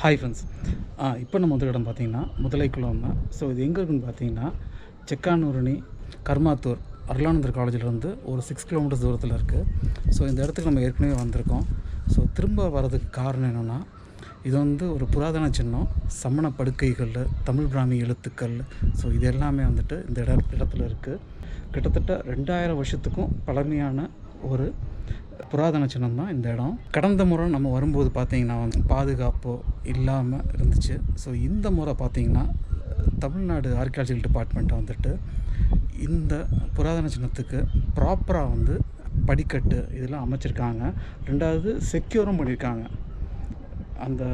Hi friends இப்போ நம்ம வந்து இடம் பார்த்தீங்கன்னா முதலைக்குளம் ஸோ இது எங்கே இருக்குன்னு பார்த்தீங்கன்னா செக்கானூரணி கர்மாத்தூர் அருளானந்தர் காலேஜிலேருந்து ஒரு சிக்ஸ் கிலோமீட்டர்ஸ் தூரத்தில் இருக்குது ஸோ இந்த இடத்துக்கு நம்ம ஏற்கனவே வந்திருக்கோம். ஸோ திரும்ப வர்றதுக்கு காரணம் என்னென்னா இது வந்து ஒரு புராதன சின்னம் சமண படுக்கைகள் தமிழ் பிராமி எழுத்துக்கள். ஸோ இது எல்லாமே வந்துட்டு இந்த இட இடத்துல இருக்குது கிட்டத்தட்ட ரெண்டாயிரம் வருஷத்துக்கும் பழமையான ஒரு புராதன சின்னம் தான் இந்த இடம். கடந்த முறை நம்ம வரும்போது பார்த்திங்கன்னா வந்து பாதுகாப்போ இல்லாமல் இருந்துச்சு. ஸோ இந்த முறை பார்த்தீங்கன்னா தமிழ்நாடு ஆர்கியாலஜிக்கல் டிபார்ட்மெண்ட் வந்துட்டு இந்த புராதன சின்னத்துக்கு ப்ராப்பராக வந்து படிக்கட்டு இதெல்லாம் அமைச்சிருக்காங்க. ரெண்டாவது செக்யூரும் பண்ணியிருக்காங்க அந்த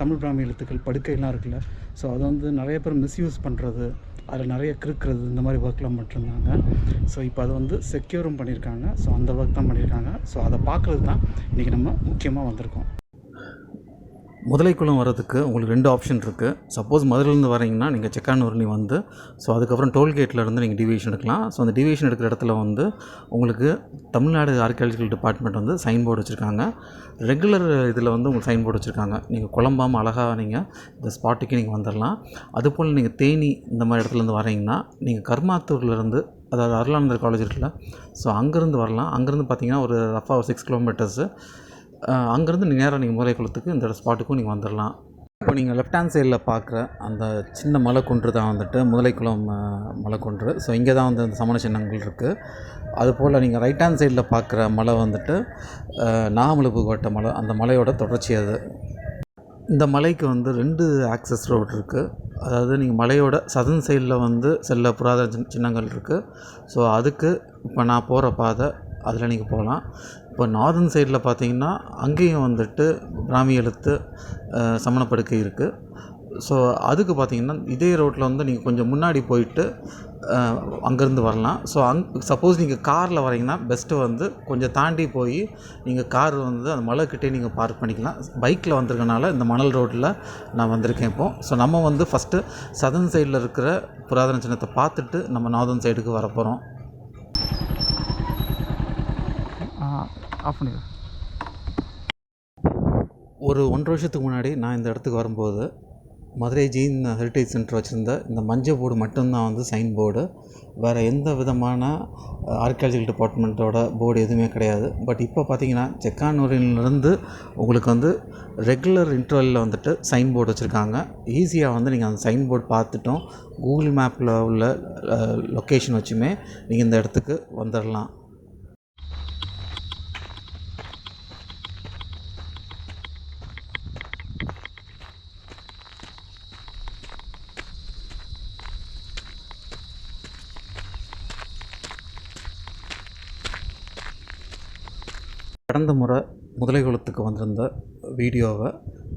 தமிழ் பிராமி எழுத்துக்கள் படுக்கையெல்லாம் இருக்குல்ல. ஸோ அதை வந்து நிறைய பேர் மிஸ்யூஸ் பண்ணுறது அதில் நிறைய கிறுக்கிறது இந்த மாதிரி ஒர்க்லாம் பண்ணிருந்தாங்க ஸோ இப்போ அது வந்து செக்யூரும் பண்ணியிருக்காங்க. ஸோ அந்த ஒர்க் தான் பண்ணியிருக்காங்க. ஸோ அதை பார்க்குறது தான் இன்றைக்கி நம்ம முக்கியமாக வந்திருக்கோம். முதலைக்குளம் வர்றதுக்கு உங்களுக்கு ரெண்டு ஆப்ஷன் இருக்குது சப்போஸ் மதுரையிலேருந்து வரீங்கன்னா நீங்கள் செக்கானூர்னி வந்து ஸோ அதுக்கப்புறம் டோல்கேட்டில் இருந்து நீங்கள் டிவியேஷன் எடுக்கலாம். ஸோ அந்த டிவியேஷன் எடுக்கிற இடத்துல வந்து உங்களுக்கு தமிழ்நாடு ஆர்கியாலஜிக்கல் டிபார்ட்மெண்ட் வந்து சைன் போர்டு வச்சுருக்காங்க. ரெகுலர் இதில் வந்து உங்களுக்கு சைன் போர்டு வச்சுருக்காங்க. நீங்கள் குழம்பாமல் அழகாக நீங்கள் இந்த ஸ்பாட்டுக்கு நீங்கள் வந்துடலாம் அதுபோல் நீங்கள் தேனி இந்த மாதிரி இடத்துலேருந்து வரீங்கன்னா நீங்கள் கர்மாத்தூர்லேருந்து அதாவது அருளானந்தர் காலேஜ் இருக்குல்ல ஸோ அங்கேருந்து வரலாம். அங்கேருந்து பார்த்தீங்கன்னா ஒரு ரஃபாக ஒரு சிக்ஸ் கிலோமீட்டர்ஸு அங்கேருந்து நேராக நீங்கள் மூலைக்குளத்துக்கு இந்த ஸ்பாட்டுக்கும் நீங்கள் வந்துடலாம் இப்போ நீங்கள் லெஃப்ட் ஹேண்ட் சைடில் பார்க்குற அந்த சின்ன மலைக்குன்று தான் வந்துட்டு முதலைக்குளம் மலை மலைக்குன்று. ஸோ இங்கே தான் வந்து அந்த சமண சின்னங்கள் இருக்குது அதுபோல் நீங்கள் ரைட் ஹேண்ட் சைடில் பார்க்குற மலை வந்துட்டு நாமலுப்பு கோட்டை மலை அந்த மலையோட தொடர்ச்சி அது. இந்த மலைக்கு வந்து ரெண்டு ஆக்சஸ் ரோடு இருக்குது அதாவது நீங்கள் மலையோட சதன் சைடில் வந்து செல்ல புராதன சின் சின்னங்கள் இருக்குது ஸோ அதுக்கு இப்போ நான் போகிற பாதை அதில் நீங்கள் போகலாம். இப்போ நார்தன் சைடில் பார்த்தீங்கன்னா அங்கேயும் வந்துட்டு பிராமி எழுத்து சமணப்படுக்கை இருக்குது ஸோ அதுக்கு பார்த்தீங்கன்னா இதே ரோட்டில் வந்து நீங்கள் கொஞ்சம் முன்னாடி போயிட்டு அங்கேருந்து வரலாம். ஸோ அங் சப்போஸ் நீங்கள் காரில் வரீங்கன்னா பெஸ்ட்டு வந்து கொஞ்சம் தாண்டி போய் நீங்கள் கார் வந்து அந்த மலைக்கிட்டே நீங்கள் பார்க் பண்ணிக்கலாம். பைக்கில் வந்திருக்கனால இந்த மணல் ரோட்டில் நான் வந்திருக்கேன் இப்போது ஸோ நம்ம வந்து ஃபஸ்ட்டு சதன் சைடில் இருக்கிற புராதன சின்னத்தை பார்த்துட்டு நம்ம நார்தன் சைடுக்கு வரப்போகிறோம் போகிறோம் ஆஃப் பண்ணிடு. ஒரு ஒன்றரை வருஷத்துக்கு முன்னாடி நான் இந்த இடத்துக்கு வரும்போது மதுரை ஜெயின் ஹெரிட்டேஜ் சென்டர் வச்சுருந்த இந்த மஞ்சள் போர்டு மட்டும்தான் வந்து சைன் போர்டு வேறு எந்த விதமான ஆர்கியாலஜிக்கல் டிபார்ட்மெண்ட்டோட போர்டு எதுவுமே கிடையாது. பட் இப்போ பார்த்தீங்கன்னா செக்கானூரிலிருந்து உங்களுக்கு வந்து ரெகுலர் இன்டர்வலில் வந்துட்டு சைன் போர்டு வச்சுருக்காங்க. ஈஸியாக வந்து நீங்கள் அந்த சைன் போர்டு பார்த்துட்டும் கூகுள் மேப்பில் உள்ள லொக்கேஷன் வச்சுமே நீங்கள் இந்த இடத்துக்கு வந்துடலாம் கடந்த முறை முதலைகுளத்துக்கு வந்திருந்த வீடியோவை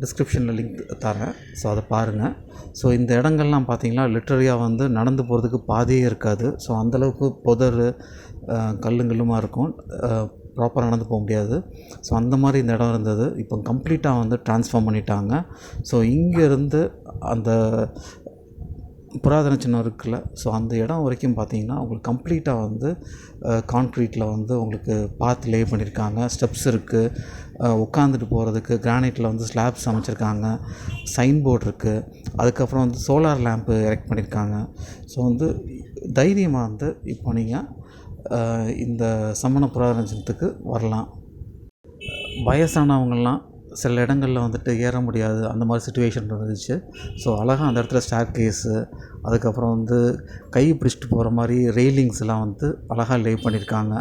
டிஸ்கிரிப்ஷனில் லிங்க் தரேன். ஸோ அதை பாருங்கள் ஸோ இந்த இடங்கள்லாம் பார்த்திங்கன்னா லிட்ரரியாக வந்து நடந்து போகிறதுக்கு பாதையே இருக்காது. ஸோ அந்தளவுக்கு புதர் கல்லுங்கல்லுமாக இருக்கும். ப்ராப்பராக நடந்து போக முடியாது. ஸோ அந்த மாதிரி இந்த இடம் இருந்தது. இப்போ கம்ப்ளீட்டாக வந்து ட்ரான்ஸ்ஃபார்ம் பண்ணிட்டாங்க. ஸோ இங்கேருந்து அந்த புராதன சின்னம் இருக்குல்ல. ஸோ அந்த இடம் வரைக்கும் பார்த்தீங்கன்னா உங்களுக்கு கம்ப்ளீட்டாக வந்து கான்க்ரீட்டில் வந்து உங்களுக்கு பாத் லே பண்ணியிருக்காங்க. ஸ்டெப்ஸ் இருக்குது உட்காந்துட்டு போகிறதுக்கு கிரானைட்டில் வந்து ஸ்லாப்ஸ் அமைச்சிருக்காங்க. சைன் போர்டு இருக்குது அதுக்கப்புறம் வந்து சோலார் லேம்ப்பு எரெக்ட் பண்ணியிருக்காங்க. ஸோ வந்து தைரியமாக வந்து இப்போ நீங்கள் இந்த சமண புராதன சின்னத்துக்கு வரலாம். வயசானவங்கள்லாம் சில இடங்களில் வந்துட்டு ஏற முடியாது. அந்த மாதிரி சுச்சுவேஷன் இருந்துச்சு. ஸோ அழகாக அந்த இடத்துல ஸ்டார் கேஸு அதுக்கப்புறம் வந்து கை பிடிச்சிட்டு போகிற மாதிரி ரெயிலிங்ஸ்லாம் வந்து அழகாக லே பண்ணியிருக்காங்க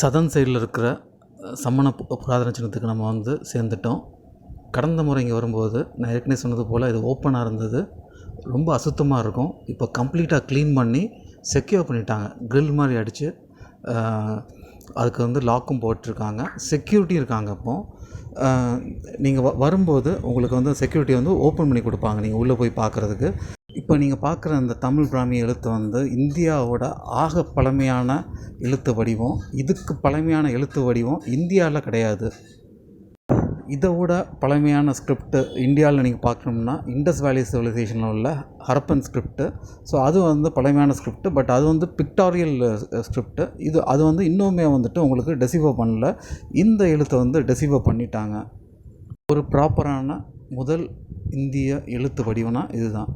சதன் சைடில் இருக்கிற சம்மண புராதன சின்னத்துக்கு நம்ம வந்து சேர்ந்துட்டோம். கடந்த முறை இங்கே வரும்போது நான் ஏற்கனவே சொன்னது போல் இது ஓப்பனாக இருந்தது. ரொம்ப அசுத்தமாக இருக்கும். இப்போ கம்ப்ளீட்டாக க்ளீன் பண்ணி செக்யூர் பண்ணிட்டாங்க. க்ரில் மாதிரி அடித்து அதுக்கு வந்து லாக்கும் போட்டிருக்காங்க. செக்யூரிட்டி இருக்காங்க அப்போது நீங்கள் வ வரும்போது உங்களுக்கு வந்து செக்யூரிட்டி வந்து ஓப்பன் பண்ணி கொடுப்பாங்க. நீங்கள் உள்ளே போய் பார்க்குறதுக்கு. இப்போ நீங்கள் பார்க்குற அந்த தமிழ் பிராமி எழுத்து வந்து இந்தியாவோட ஆக பழமையான எழுத்து வடிவம் இதுக்கு பழமையான எழுத்து வடிவம் இந்தியாவில் கிடையாது. இதை விட பழமையான ஸ்கிரிப்ட்டு இந்தியாவில் நீங்கள் பார்க்கணும்னா இண்டஸ் வேலி சிவிலைசேஷனில் உள்ள ஹரப்பன் ஸ்கிரிப்ட்டு ஸோ அது வந்து பழமையான ஸ்கிரிப்ட்டு பட் அது வந்து பிக்டாரியல் ஸ்கிரிப்ட்டு இது அது வந்து இன்னுமே வந்துட்டு உங்களுக்கு டெசிவோ பண்ணல. இந்த எழுத்தை வந்து டெசிவோ பண்ணிட்டாங்க. ஒரு ப்ராப்பரான முதல் இந்திய எழுத்து வடிவம்னா இதுதான்.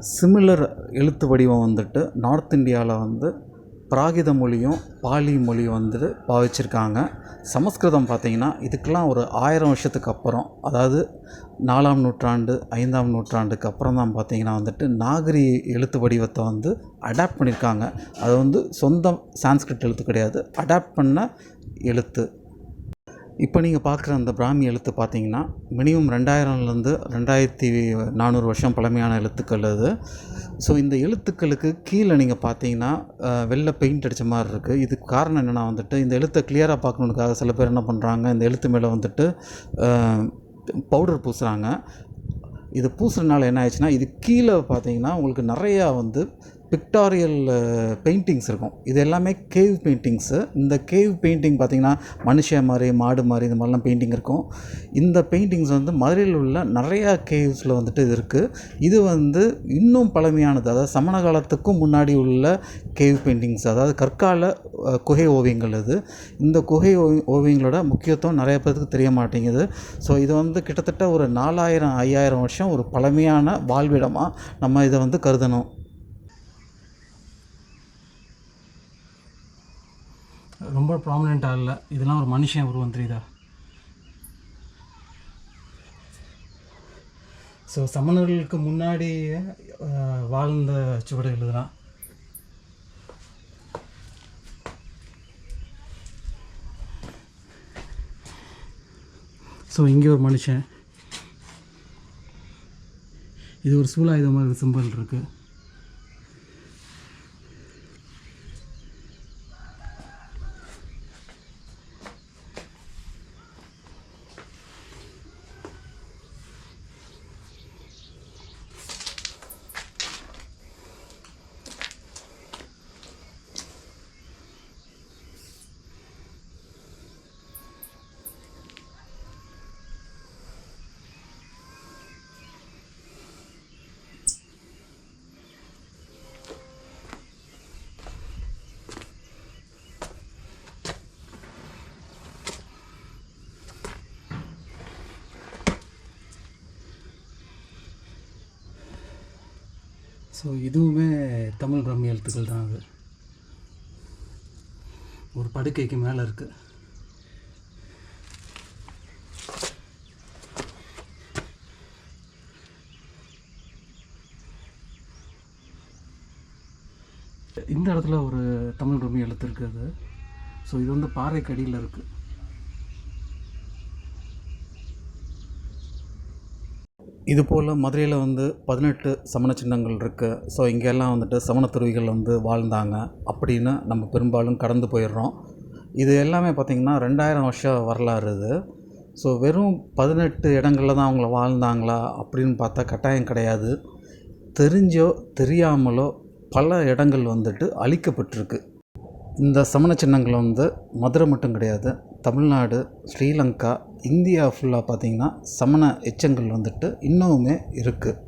சிமிலர் எழுத்து வடிவம் வந்துட்டு நார்த் இந்தியாவில் வந்து பிராகித மொழியும் பாலி மொழியும் வந்துட்டு பாவிச்சிருக்காங்க. சமஸ்கிருதம் பார்த்திங்கன்னா இதுக்கெல்லாம் ஒரு ஆயிரம் வருஷத்துக்கு அப்புறம் அதாவது நாலாம் நூற்றாண்டு ஐந்தாம் நூற்றாண்டுக்கு அப்புறம் தான் பார்த்தீங்கன்னா வந்துட்டு நாகரி எழுத்து வடிவத்தை வந்து அடாப்ட் பண்ணியிருக்காங்க அது வந்து சொந்த சான்ஸ்கிரிட் எழுத்து கிடையாது அடாப்ட் பண்ண எழுத்து. இப்போ நீங்கள் பார்க்குற அந்த பிராமி எழுத்து பார்த்தீங்கன்னா மினிமம் ரெண்டாயிரம்லேருந்து ரெண்டாயிரத்தி நானூறு வருஷம் பழமையான எழுத்துக்கள் அது. ஸோ இந்த எழுத்துக்களுக்கு கீழே நீங்கள் பார்த்தீங்கன்னா வெளில வெள்ளை பெயிண்ட் அடித்த மாதிரி இருக்குது இதுக்கு காரணம் என்னென்னா வந்துட்டு இந்த எழுத்தை கிளியராக பார்க்கணுனுக்காக சில பேர் என்ன பண்ணுறாங்க இந்த எழுத்து மேலே வந்துட்டு பவுடர் பூசுகிறாங்க இது பூசுறதுனால என்ன ஆயிடுச்சுன்னா இது கீழே பார்த்தீங்கன்னா உங்களுக்கு நிறையா வந்து பிக்டாரியல் பெயிண்டிங்ஸ் uh, இருக்கும். இது எல்லாமே கேவ் பெயிண்டிங்ஸு இந்த கேவ் பெயிண்டிங் பார்த்தீங்கன்னா மனுஷன் மாதிரி மாடு மாதிரி இந்த மாதிரிலாம் பெயிண்டிங் இருக்கும். இந்த பெயிண்டிங்ஸ் வந்து மதுரையில் உள்ள நிறையா கேவ்ஸில் வந்துட்டு இது இருக்குது இது வந்து இன்னும் பழமையானது. அதாவது சமண காலத்துக்கும் முன்னாடி உள்ள கேவ் பெயிண்டிங்ஸ் அதாவது கற்கால குகை ஓவியங்கள் இது. இந்த குகை ஓவி ஓவியங்களோட முக்கியத்துவம் நிறைய பேருக்கு தெரிய மாட்டேங்குது. ஸோ இது வந்து கிட்டத்தட்ட ஒரு நாலாயிரம் ஐயாயிரம் வருஷம் ஒரு பழமையான வாழ்விடமாக நம்ம இதை வந்து கருதணும். ரொம்ப ப்ராமினெண்ட்டாக இல்லை. இதெல்லாம் ஒரு மனுஷன் உருவம் தெரியுதா ஸோ சமணர்களுக்கு முன்னாடி வாழ்ந்த சுவடுகள் இதெல்லாம் ஸோ இங்கே ஒரு மனுஷன். இது ஒரு சூலாயுதம் மாதிரி சிம்பிள் இருக்குது ஸோ இதுவுமே தமிழ் பிரம்மி எழுத்துக்கள் தான் அது. ஒரு படுக்கைக்கு மேலே இருக்குது இந்த இடத்துல ஒரு தமிழ் பிரம்மி எழுத்து இருக்குது ஸோ இது வந்து பாறைக்கு அடியில் இருக்குது இது போல் மதுரையில் வந்து பதினெட்டு சமண சின்னங்கள் இருக்குது ஸோ இங்கெல்லாம் வந்துட்டு சமண துறவிகள் வந்து வாழ்ந்தாங்க. அப்படின்னு நம்ம பெரும்பாலும் கடந்து போயிடுறோம். இது எல்லாமே பார்த்திங்கன்னா ரெண்டாயிரம் வருஷம் வரலாறு இது. ஸோ வெறும் பதினெட்டு இடங்களில் தான் அவங்கள வாழ்ந்தாங்களா அப்படின்னு பார்த்தா கட்டாயம் கிடையாது. தெரிஞ்சோ தெரியாமலோ பல இடங்கள் வந்துட்டு அழிக்கப்பட்டிருக்கு. இந்த சமண சின்னங்கள் வந்து மதுரை மட்டும் கிடையாது தமிழ்நாடு ஸ்ரீலங்கா இந்தியா ஃபுல்லாக பார்த்திங்கன்னா சமண எச்சங்கள் வந்துட்டு இன்னமுமே இருக்குது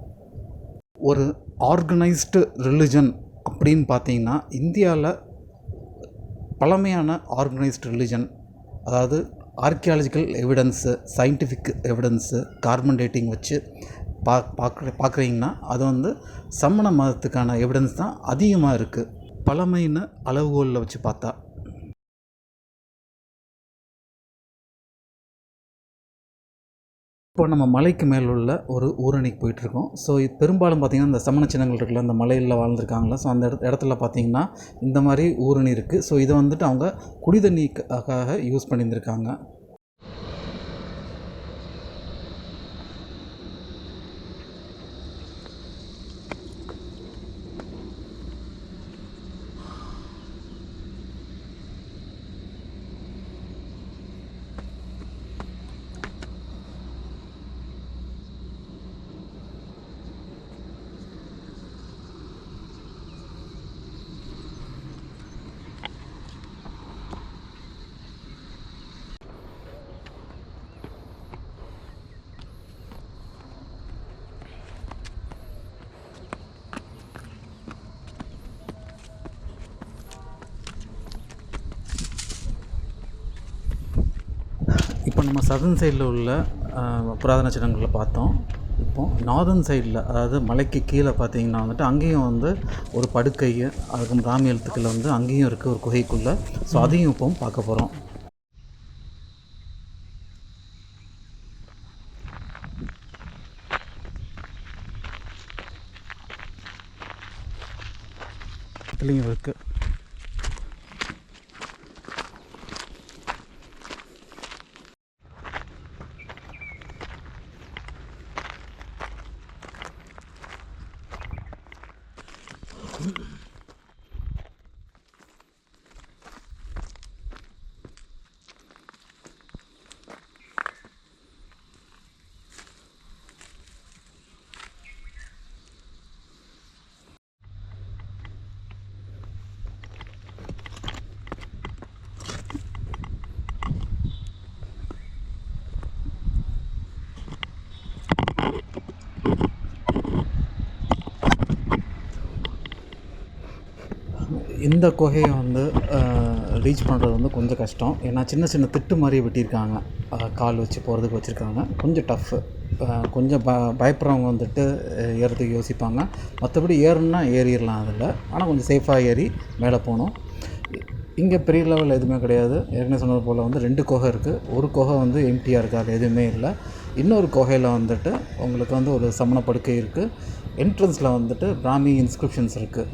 ஒரு ஆர்கனைஸ்டு ரிலிஜன் அப்படின்னு பார்த்தீங்கன்னா இந்தியாவில் பழமையான ஆர்கனைஸ்டு ரிலிஜன் அதாவது archaeological evidence scientific evidence carbon dating வச்சு பா பார்க்குற பார்க்குறீங்கன்னா அது வந்து சமண மதத்துக்கான எவிடன்ஸ் தான் அதிகமாக இருக்குது பழமைன்னு அளவுகோலில் வச்சு பார்த்தா. இப்போ நம்ம மலைக்கு மேல் உள்ள ஒரு ஊரணிக்கு போயிட்டுருக்கோம். ஸோ இது பெரும்பாலும் பார்த்திங்கன்னா இந்த சமண சின்னங்கள் இருக்குல்ல அந்த மலையில் வாழ்ந்துருக்காங்களா ஸோ அந்த இடத்துல பார்த்திங்கன்னா இந்த மாதிரி ஊரணி இருக்குது ஸோ இதை வந்துட்டு அவங்க குடி தண்ணிக்காக யூஸ் பண்ணியிருந்திருக்காங்க. இப்போ நம்ம சதன் சைடில் உள்ள புராதன சின்னங்களை பார்த்தோம். இப்போ நார்தன் சைடில் அதாவது மலைக்கு கீழே பார்த்தீங்கன்னா வந்துட்டு அங்கேயும் வந்து ஒரு படுக்கை அதுக்கு பிராமி எழுத்துக்கள் வந்து அங்கேயும் இருக்குது ஒரு குகைக்குள்ளே. ஸோ அதையும் இப்போ பார்க்க போகிறோம் இதுலேயும் இருக்குது இந்த குகையை வந்து ரீச் பண்ணுறது வந்து கொஞ்சம் கஷ்டம். ஏன்னா சின்ன சின்ன திட்டு மாதிரி வெட்டியிருக்காங்க. கால் வச்சு போகிறதுக்கு வச்சுருக்காங்க. கொஞ்சம் டஃப்பு கொஞ்சம் ப பயப்படுறவங்க வந்துட்டு ஏறுறதுக்கு ஏறதுக்கு யோசிப்பாங்க. மற்றபடி ஏறணும்னா ஏறிடலாம் அதில். ஆனால் கொஞ்சம் சேஃபாக ஏறி மேலே போகணும். இங்கே பெரிய லெவல் எதுவுமே கிடையாது. ஏற்கனவே சொன்னது போல் வந்து ரெண்டு குகை இருக்குது ஒரு குகை வந்து எம்டியாக இருக்காது எதுவுமே இல்லை. இன்னொரு குகையில் வந்துட்டு உங்களுக்கு வந்து ஒரு சமண படுக்கை இருக்குது என்ட்ரன்ஸில் வந்துட்டு பிராமி இன்ஸ்கிரிப்ஷன்ஸ் இருக்குது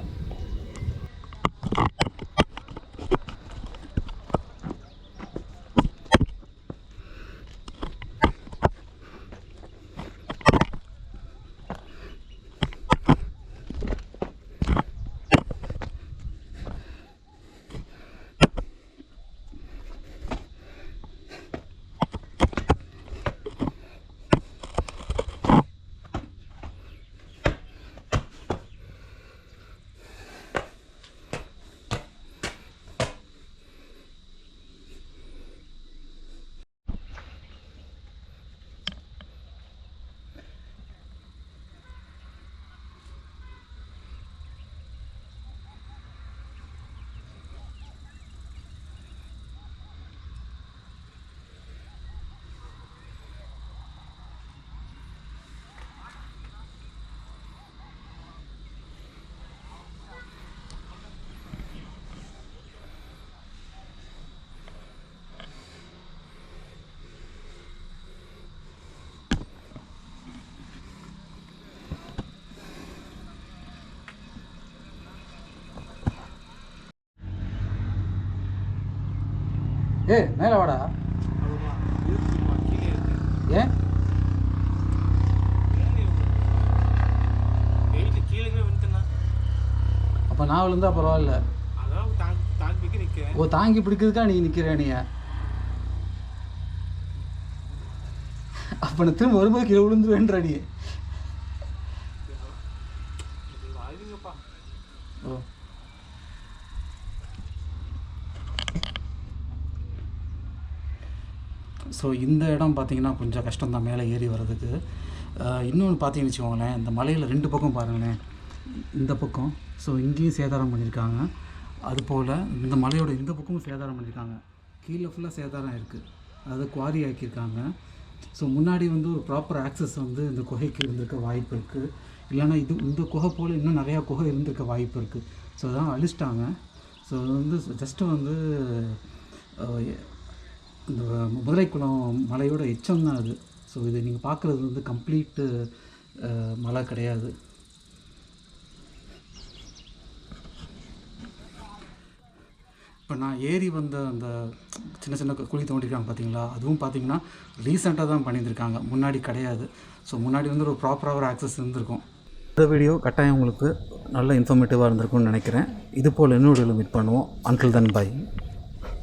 ஏ மேலே வாடா. ஏன் கீழே அப்போ நான் விழுந்தா பரவாயில்ல. அதான் நிற்கிறேன் ஓ தாங்கி பிடிக்கிறதுக்கா நீ நிற்கிற நீ? அப்போ நான் திரும்ப வரும்போது கீழே விழுந்துருவேன்ற நீ வாழ்வீங்கப்பா ஓ ஸோ இந்த இடம் பார்த்திங்கன்னா கொஞ்சம் கஷ்டம் தான் மேலே ஏறி வர்றதுக்கு. இன்னொன்று பார்த்தீங்கன்னு வச்சுக்கோங்களேன் இந்த மலையில் ரெண்டு பக்கம் பாருங்களேன். இந்த பக்கம். ஸோ இங்கேயும் சேதாரம் பண்ணியிருக்காங்க அதுபோல் இந்த மலையோட இந்த பக்கமும் சேதாரம் பண்ணியிருக்காங்க கீழே ஃபுல்லாக சேதாரம் இருக்குது அதை குவாரி ஆக்கியிருக்காங்க. ஸோ முன்னாடி வந்து ஒரு ப்ராப்பர் ஆக்சஸ் வந்து இந்த குகைக்கு இருந்திருக்க வாய்ப்பு இருக்குது இல்லைன்னா இது இந்த குகை போல் இன்னும் நிறையா குகை இருந்திருக்க வாய்ப்பு இருக்குது ஸோ அதான் அழிச்சிட்டாங்க. ஸோ அது வந்து ஜஸ்ட்டு வந்து இந்த முதலைக்குளம் மலையோட எச்சம் தான் அது. ஸோ இது நீங்கள் பார்க்குறது வந்து கம்ப்ளீட்டு மலை கிடையாது. இப்போ நான் ஏறி வந்த அந்த சின்ன சின்ன குழி தோண்டிருக்காங்க பார்த்தீங்களா அதுவும் பார்த்தீங்கன்னா ரீசெண்டாக தான் பண்ணியிருக்காங்க முன்னாடி கிடையாது. ஸோ முன்னாடி வந்து ஒரு ப்ராப்பராக ஒரு ஆக்சஸ் இருந்திருக்கும். இந்த வீடியோ கட்டாயம் உங்களுக்கு நல்ல இன்ஃபர்மேட்டிவாக இருந்திருக்கும்னு நினைக்கிறேன். இது போல் இன்னொரு மீட் பண்ணுவோம். அன்டில் தன் பாய்